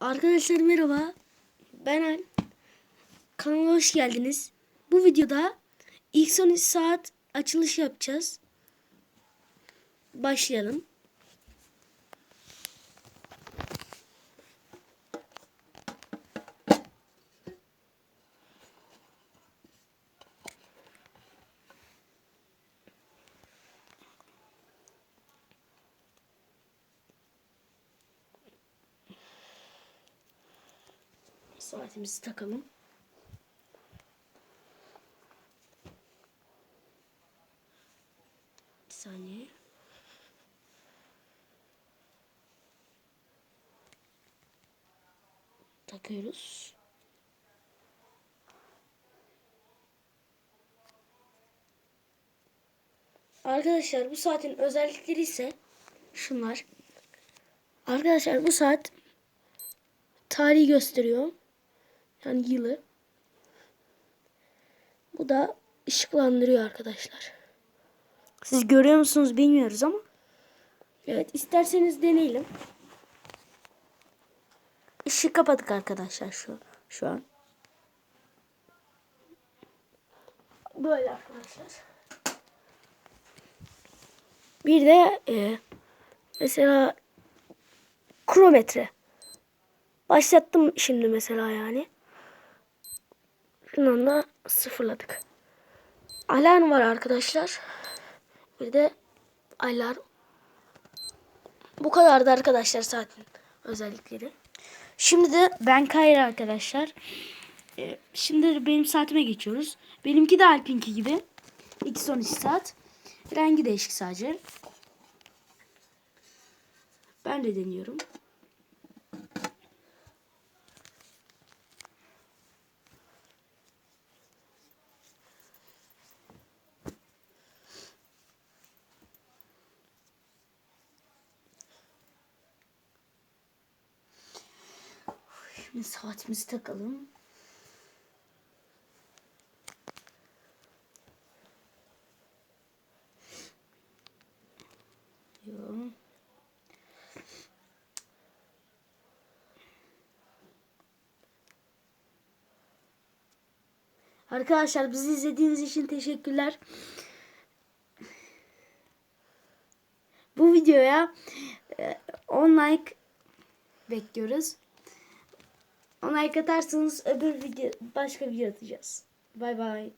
Arkadaşlar merhaba. Ben Al. Kanala hoş geldiniz. Bu videoda ilk son saat açılış yapacağız. Başlayalım. Saatimizi takalım. Bir saniye. Takıyoruz. Arkadaşlar bu saatin özellikleri ise şunlar. Arkadaşlar bu saat tarihi gösteriyor. Yani yılı. Bu da ışıklandırıyor arkadaşlar. Siz görüyor musunuz bilmiyoruz ama. Evet isterseniz deneyelim. Işığı kapadık arkadaşlar şu şu an. Böyle arkadaşlar. Bir de e, mesela krometre. Başlattım şimdi mesela yani. Şundan da sıfırladık. Alarm var arkadaşlar. Bir de alarm. Bu kadardı arkadaşlar saatin özellikleri. Şimdi de ben Kayra arkadaşlar. Ee, şimdi benim saatime geçiyoruz. Benimki de Alpinki gibi. 2 saat. Rengi değişik sadece. Ben de deniyorum. Şimdi saatimizi takalım. Yok. Arkadaşlar bizi izlediğiniz için teşekkürler. Bu videoya e, 10 like bekliyoruz. 10 like atarsanız öbür video başka video atacağız. Bay bay.